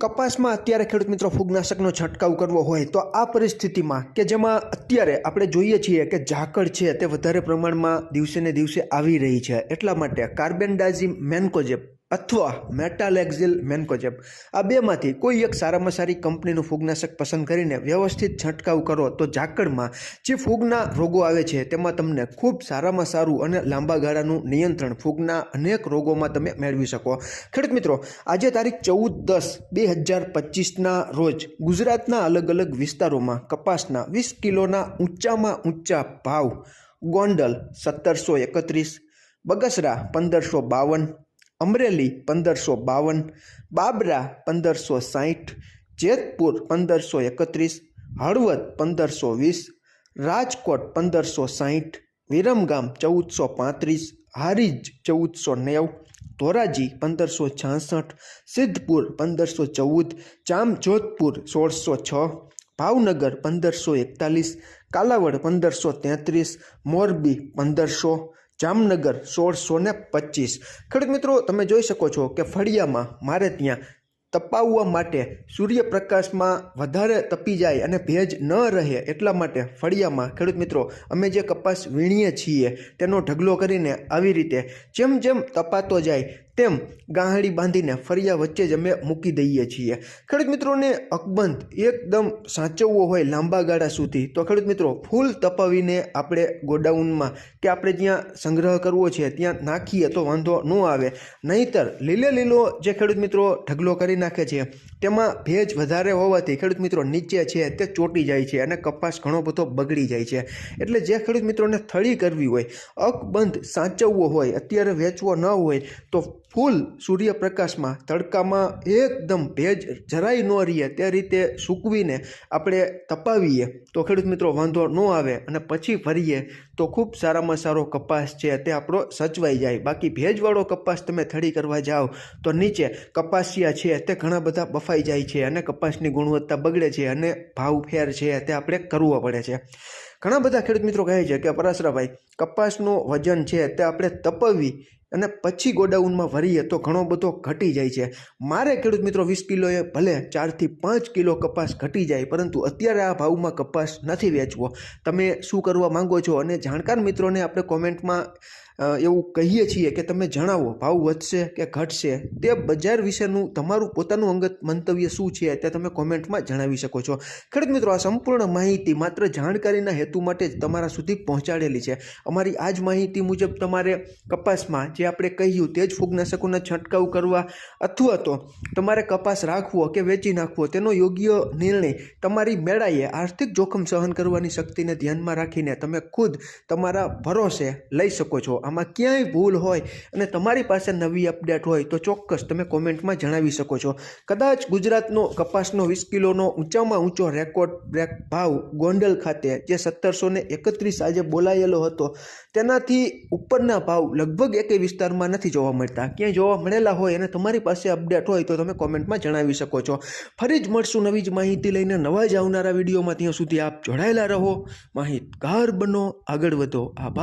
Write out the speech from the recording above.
કપાસમાં અત્યારે ખેડૂત મિત્રો ફૂગનાશકનો છંટકાવ કરવો હોય તો આ પરિસ્થિતિમાં કે જેમાં અત્યારે આપણે જોઈએ છીએ કે ઝાકળ છે તે વધારે પ્રમાણમાં દિવસે ને દિવસે આવી રહી છે. એટલા માટે કાર્બેન્ડાઝિમ મેન્કોજેબ અથવા મેટાલેક્ઝિલ મેન્કોજેબ. આ બેમાંથી કોઈ એક સારામાં સારી કંપનીનું ફૂગનાશક પસંદ કરીને વ્યવસ્થિત છંટકાવ કરો તો ઝાકળમાં જે ફૂગના રોગો આવે છે તેમાં તમને ખૂબ સારામાં સારું અને લાંબા ગાળાનું નિયંત્રણ ફૂગના અનેક રોગોમાં તમે મેળવી શકો. ખેડૂત મિત્રો, આજે તારીખ ચૌદ દસ બે હજાર પચીસના રોજ ગુજરાતના અલગ અલગ વિસ્તારોમાં કપાસના વીસ કિલોના ઊંચામાં ઊંચા ભાવ, ગોંડલ સત્તરસો એકત્રીસ, બગસરા પંદરસો બાવન અમરેલી પંદરસો બાવન, બાબરા પંદરસો સાહીઠ, જેતપુર પંદરસો એકત્રીસ, હળવદ પંદરસો વીસ, રાજકોટ પંદરસો સાહીઠ, વિરમગામ ચૌદસો પાંત્રીસ, હારીજ ચૌદસો નેવું, ધોરાજી પંદરસો છાસઠ, સિદ્ધપુર પંદરસો ચૌદ, જામજોધપુર સોળસો છ, ભાવનગર પંદરસો એકતાલીસ, કાલાવડ પંદરસો તેત્રીસ, મોરબી પંદરસો જામનગર સોળસો ને પચીસ. ખેડૂત મિત્રો, તમે જોઈ શકો છો કે ફળિયામાં મારે ત્યાં તપાવવા માટે સૂર્યપ્રકાશમાં વધારે તપી જાય અને ભેજ ન રહે એટલા માટે ફળિયામાં ખેડૂત મિત્રો, અમે જે કપાસ વીણીએ છીએ તેનો ઢગલો કરીને આવી રીતે જેમ જેમ તપાતો જાય તેમ ગાંહડી બાંધીને ફરિયા વચ્ચે જ અમે મૂકી દઈએ છીએ. ખેડૂત મિત્રોને અકબંધ એકદમ સાચવવો હોય લાંબા ગાળા સુધી. તો ખેડૂત મિત્રો, ફૂલ તપાવીને આપણે ગોડાઉનમાં કે આપણે જ્યાં સંગ્રહ કરવો છે ત્યાં નાખીએ તો વાંધો ન આવે. નહીતર લીલે લીલો જે ખેડૂત મિત્રો ઢગલો કરી નાખે છે, તેમાં ભેજ વધારે હોવાથી ખેડૂત મિત્રો નીચે છે તે ચોંટી જાય છે અને કપાસ ઘણો બધો બગડી જાય છે. એટલે જે ખેડૂત મિત્રોને થળી કરવી હોય, અકબંધ સાચવવો હોય, અત્યારે વેચવો ન હોય, તો ફૂલ સૂર્યપ્રકાશમાં તડકામાં એકદમ ભેજ જરાય ન રહીએ, તે રીતે સૂકવીને આપણે તપાવીએ. તો ખેડૂત મિત્રો, વાંધો ન આવે અને પછી ભરીએ તો ખૂબ સારામાં સારો કપાસ છે તે આપણો સચવાઈ જાય. બાકી ભેજવાળો કપાસ તમે થડી કરવા જાઓ તો નીચે કપાસિયા છે તે ઘણા બધા બફાઈ જાય છે અને કપાસની ગુણવત્તા બગડે છે અને ભાવ ફેર છે તે આપણે કરવો પડે છે. ઘણા બધા ખેડૂત મિત્રો કહે છે કે પરાસરાભાઈ કપાસનું વજન છે તે આપણે તપવી અને પછી ગોડાઉનમાં ભરીએ તો ઘણો બધો ઘટી જાય છે. મારે ખેડૂત મિત્રો વીસ કિલોએ ભલે ચારથી પાંચ કિલો કપાસ ઘટી જાય, પરંતુ અત્યારે આ ભાવમાં કપાસ નથી વેચવો. તમે શું કરવા માંગો છો? અને જાણકાર મિત્રોને આપણે કોમેન્ટમાં એવું કહીએ છીએ કે તમે જણાવો, ભાવ વધશે કે ઘટશે? તે બજાર વિશેનું તમારું પોતાનું અંગત મંતવ્ય શું છે તે તમે કોમેન્ટમાં જણાવી શકો છો. ખેડૂત મિત્રો, આ સંપૂર્ણ માહિતી માત્ર જાણકારીના હેતુ માટે જ તમારા સુધી પહોંચાડેલી છે. અમારી આ જ માહિતી મુજબ તમારે કપાસમાં જે આપણે કહ્યું તે જ ફૂગનાશકોના છંટકાવ કરવા અથવા તો તમારે કપાસ રાખવો કે વેચી નાખવો તેનો યોગ્ય નિર્ણય તમારી મેળાએ આર્થિક જોખમ સહન કરવાની શક્તિને ધ્યાનમાં રાખીને તમે ખુદ તમારા ભરોસે લઈ શકો છો. આમાં ક્યાંય ભૂલ હોય અને તમારી પાસે નવી અપડેટ હોય તો ચોક્કસ તમે કોમેન્ટમાં જણાવી શકો છો. કદાચ ગુજરાતનો કપાસનો વીસ કિલોનો ઊંચામાં ઊંચો રેકોર્ડ બ્રેક ભાવ ગોંડલ ખાતે, જે સત્તરસો ને એકત્રીસ આજે બોલાયેલો હતો, તેનાથી ઉપરના ભાવ લગભગ એકે વિસ્તારમાં નથી જોવા મળતા. ક્યાંય જોવા મળેલા હોય અને તમારી પાસે અપડેટ હોય તો તમે કોમેન્ટમાં જણાવી શકો છો. ફરી જ મળશું નવી જ માહિતી લઈને નવા જ આવનારા વિડીયોમાં. ત્યાં સુધી આપ જોડાયેલા રહો. માહિતગાર બનો, આગળ વધો. આભાર.